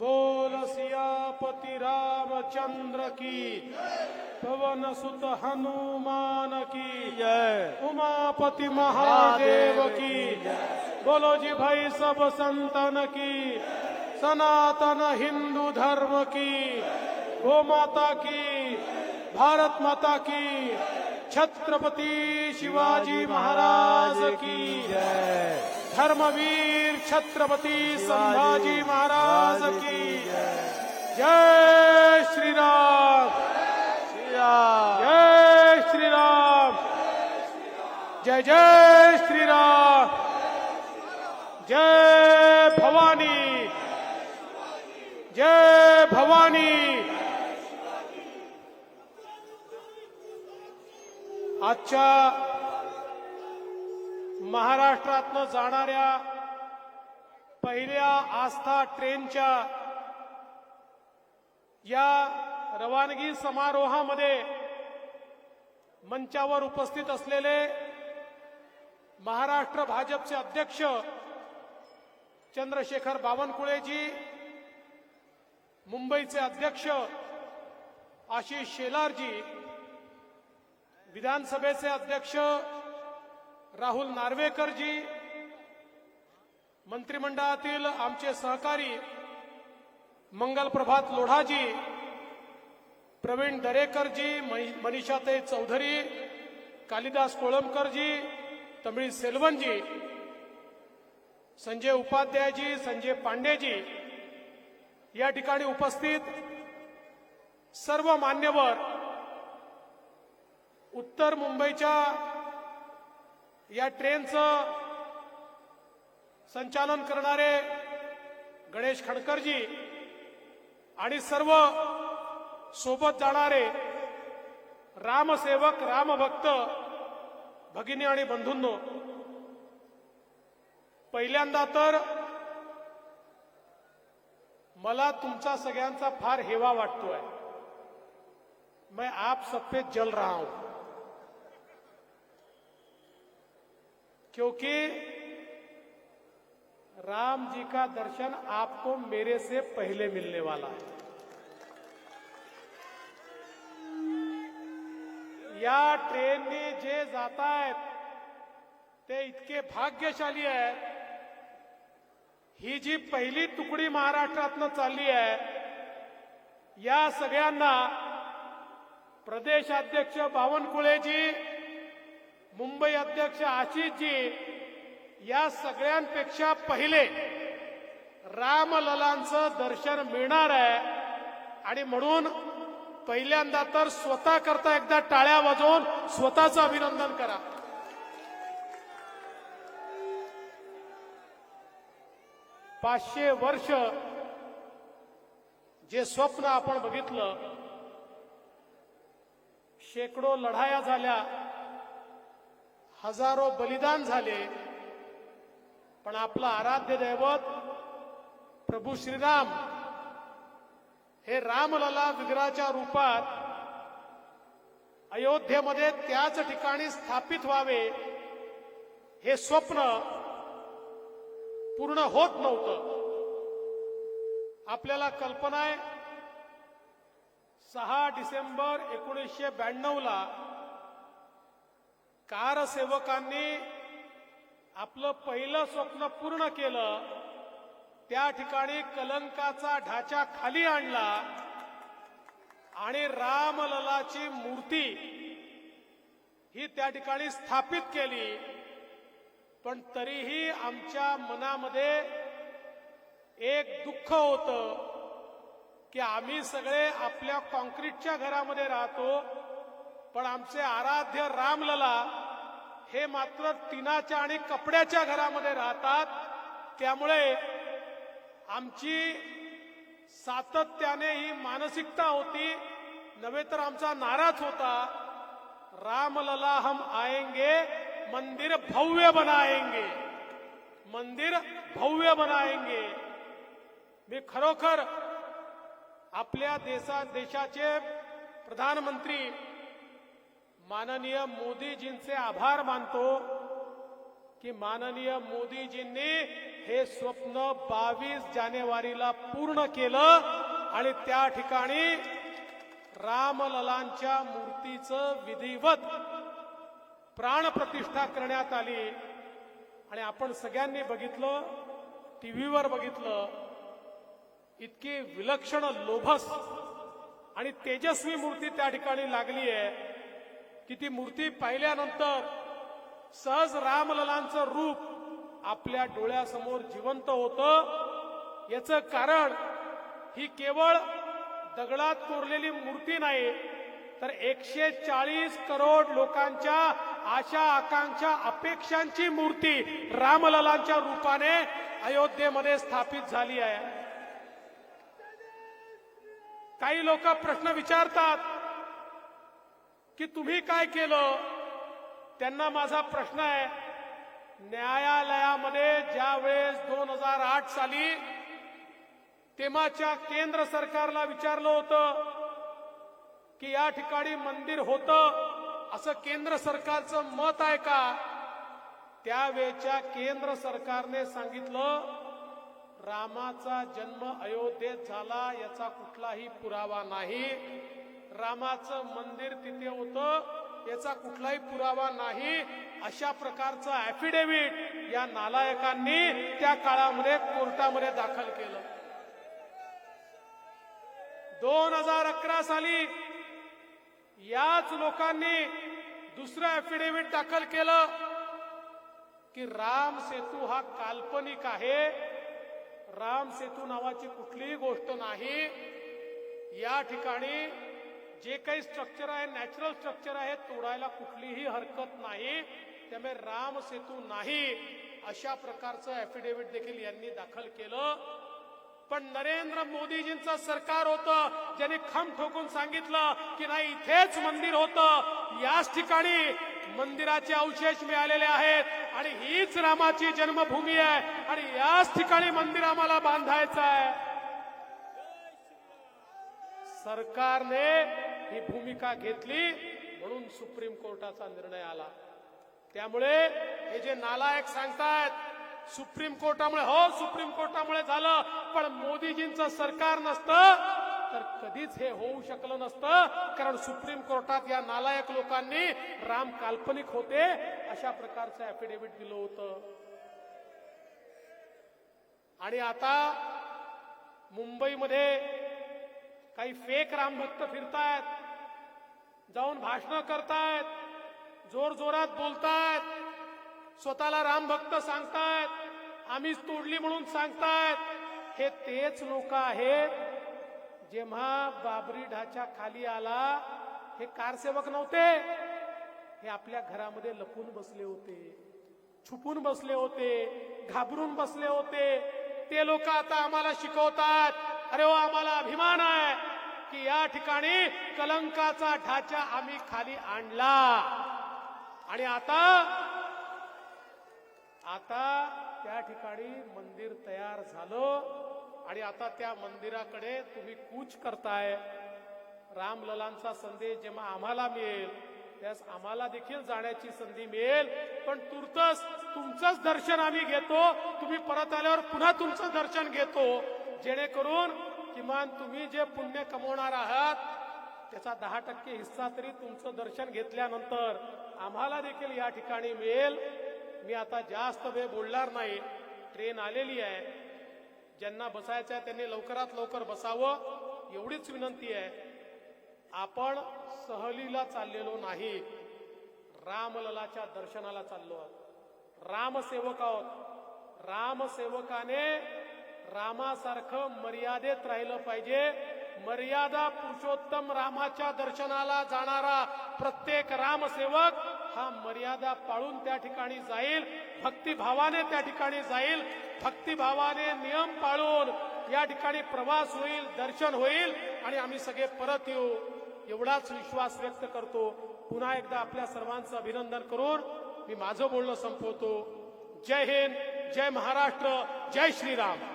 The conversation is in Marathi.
बोल सियापति रामचंद्र की, पवन सुत हनुमान की जय उमापति महादेव की। बोलो जी भाई सब संतन की, सनातन हिंदू धर्म की गो माता की, भारत माता की, छत्रपति शिवाजी महाराज की। जय। धर्मवीर छत्रपति संभाजी महाराज की जय। जय श्री राम श्री राम जय श्री राम जय जय श्री राम जय भवानी। जय भवानी। आजच्या महाराष्ट्रातनं जाणाऱ्या पहिल्या आस्था ट्रेनच्या या रवानगी समारोहामध्ये मंचावर उपस्थित असलेले महाराष्ट्र भाजपचे अध्यक्ष चंद्रशेखर बावनकुळेजी मुंबईचे अध्यक्ष आशिष शेलारजी विधानसभेचे अध्यक्ष राहुल नार्वेकरजी मंत्रिमंडळातील आमचे सहकारी मंगल प्रभात लोढाजी प्रवीण दरेकरजी मनी- मनीषाताई चौधरी कालिदास कोळंबकरजी तमिळ सेल्वनजी संजय उपाध्यायजी संजय पांडेजी या ठिकाणी उपस्थित सर्व मान्यवर उत्तर मुंबईच्या या ट्रेनचं संचालन करणारे गणेश खडकरजी आणि सर्व सोबत जाणारे रामसेवक रामभक्त भगिनी आणि बंधूंनो पहिल्यांदा तर मला तुमचा सगळ्यांचा फार हेवा वाटतोय. मैं आप सब पे जल रहा हूं. क्योंकि राम जी का दर्शन आपको मेरे से पहले मिलने वाला है। या ट्रेनने जे जात आहेत ते इतके भाग्यशाली आहेत ही जी पहिली तुकडी महाराष्ट्रातनं चालली आहे या सगळ्यांना प्रदेशाध्यक्ष बावनकुळेजी मुंबई अध्यक्ष आशिषजी या सगळ्यांपेक्षा पहिले रामललांचं दर्शन मिळणार आहे. आणि म्हणून पहिल्यांदा तर स्वतः करता एकदा टाळ्या वाजवून स्वतःचं अभिनंदन करा. पाचशे वर्ष जे स्वप्न आपण बघितलं शेकडो लढाया झाल्या. हजारो बलिदान झाले. पण आपलं आराध्य दैवत प्रभू श्रीराम हे रामलला विग्रहाच्या रूपात अयोध्येमध्ये त्याच ठिकाणी स्थापित व्हावे हे स्वप्न पूर्ण होत नव्हतं. आपल्याला कल्पना आहे सहा डिसेंबर एकोणीसशे ब्याण्णवला कारसेवकांनी आपलं पहिलं स्वप्न पूर्ण केलं त्या ठिकाणी कलंकाचा ढाचा खाली आणला आणि रामललाची मूर्ती ही त्या ठिकाणी स्थापित केली. पण तरीही आमच्या मनामध्ये एक दुःख होतं की आम्ही सगळे आपल्या कॉन्क्रीटच्या घरामध्ये राहतो पण आमचे आराध्य रामलला हे मात्र टिनाच्या आणि कपड्याच्या घरामध्ये राहतात. त्यामुळे आमची सातत्याने ही मानसिकता होती. नव्हे तर आमचा नाराज होता. रामलला हम आएंगे मंदिर भव्य बनाएंगे. मंदिर भव्य बनाएंगे. मी खरोखर आपल्या देशा देशाचे प्रधानमंत्री माननीय मोदीजींचे आभार मानतो की माननीय मोदीजींनी हे स्वप्न बावीस जानेवारीला पूर्ण केलं आणि त्या ठिकाणी रामललांच्या मूर्तीचं विधिवत प्राणप्रतिष्ठा करण्यात आली. आणि आपण सगळ्यांनी बघितलं टीव्हीवर बघितलं इतकी विलक्षण लोभस आणि तेजस्वी मूर्ती त्या ठिकाणी लागली आहे की ती मूर्ती पाहिल्यानंतर सहज रामललांचं रूप आपल्या डोळ्यासमोर जिवंत होतं. याचं कारण ही केवळ दगडात कोरलेली मूर्ती नाही तर एकशे चाळीस करोड लोकांच्या आशा आकांक्षा अपेक्षांची मूर्ती रामललांच्या रूपाने अयोध्येमध्ये स्थापित झाली आहे. काही लोक प्रश्न विचारतात की तुम्ही काय केलं? त्यांना माझा प्रश्न आहे. न्यायालयामध्ये ज्या वेळेस दोन हजार आठ साली तेव्हाच्या केंद्र सरकारला विचारलं होतं की या ठिकाणी मंदिर होतं असं केंद्र सरकारचं मत आहे का? त्यावेळच्या केंद्र सरकारने सांगितलं रामाचा जन्म अयोध्येत झाला याचा कुठलाही पुरावा नाही. रामाचं मंदिर तिथे होतं. याचा कुठलाही पुरावा नाही. अशा प्रकारचं ऍफिडेव्हिट या नालायकांनी त्या काळामध्ये कोर्टामध्ये दाखल केलं. दोन हजार अकरा साली याच लोकांनी दुसरं ऍफिडेव्हिट दाखल केलं की राम सेतू हा काल्पनिक आहे. राम सेतू नावाची कुठलीही गोष्ट नाही. या ठिकाणी जे काही स्ट्रक्चर आहे नॅचरल स्ट्रक्चर आहे तोडायला कुठलीही हरकत नाही. त्यामुळे राम सेतू नाही. अशा प्रकारचं ऍफिडेव्हिट देखील यांनी दाखल केलं. पण नरेंद्र मोदीजींचं सरकार होतं. ज्यांनी खम ठोकून सांगितलं की नाही इथेच मंदिर होतं. याच ठिकाणी मंदिराचे अवशेष मिळालेले आहेत. आणि हीच रामाची जन्मभूमी आहे. आणि याच ठिकाणी मंदिर आम्हाला बांधायचं आहे. सरकारने ही भूमिका घेतली म्हणून सुप्रीम कोर्टाचा निर्णय आला. त्यामुळे हे जे नालायक सांगतायत सुप्रीम कोर्टामुळे हो सुप्रीम कोर्टामुळे झालं पण मोदीजींचं सरकार नसतं तर कधीच हे होऊ शकलं नसतं कारण सुप्रीम कोर्टात या नालायक लोकांनी राम काल्पनिक होते अशा प्रकारचं ऍफिडेव्हिट दिलं होतं. आणि आता मुंबईमध्ये काही फेक रामभक्त फिरतायत जाऊन भाषणं करतायत जोर जोरात बोलतायत स्वतःला रामभक्त सांगतायत आम्हीच तोडली म्हणून सांगतायत. हे तेच लोक आहेत जेव्हा बाबरी ढाच्या खाली आला हे कारसेवक नव्हते हे आपल्या घरामध्ये लपून बसले होते छुपून बसले होते घाबरून बसले होते. ते लोक आता आम्हाला शिकवतात. अरे वा आम्हाला अभिमान आहे की या ठिकाणी कलंकाचा ढाचा आम्ही खाली आणला. आणि आता आता त्या ठिकाणी मंदिर तयार झालं आणि आता त्या मंदिराकडे तुम्ही कूच करताय. रामललांचा संदेश जेव्हा आम्हाला मिळेल त्यास आम्हाला देखील जाण्याची संधी मिळेल. पण तुर्तच तुमचंच दर्शन आम्ही घेतो तुम्ही परत आल्यावर पुन्हा तुमचं दर्शन घेतो. जेणेकरून किमान तुम्ही जे पुण्य कमवणार आहात त्याचा दहा टक्के हिस्सा तरी तुमचं दर्शन घेतल्यानंतर आम्हाला देखील या ठिकाणी मिळेल. मी आता जास्त वेळ बोलणार नाही. ट्रेन आलेली आहे. ज्यांना बसायचं आहे त्यांनी लवकरात लवकर बसावं. एवढीच विनंती आहे. आपण सहलीला चाललेलो नाही. रामललाच्या दर्शनाला चाललो आहोत. रामसेवक आहोत. रामसेवकाने रामासारखं मर्यादेत राहिलं पाहिजे. मर्यादा पुरुषोत्तम रामाच्या दर्शनाला जाणारा प्रत्येक रामसेवक हा मर्यादा पाळून त्या ठिकाणी जाईल भक्तिभावाने त्या ठिकाणी जाईल भक्तिभावाने नियम पाळून या ठिकाणी प्रवास होईल दर्शन होईल आणि आम्ही सगळे परत येऊ. एवढाच विश्वास व्यक्त करतो. पुन्हा एकदा आपल्या सर्वांचं अभिनंदन करून मी माझं बोलणं संपवतो. जय हिंद जय महाराष्ट्र जय श्रीराम.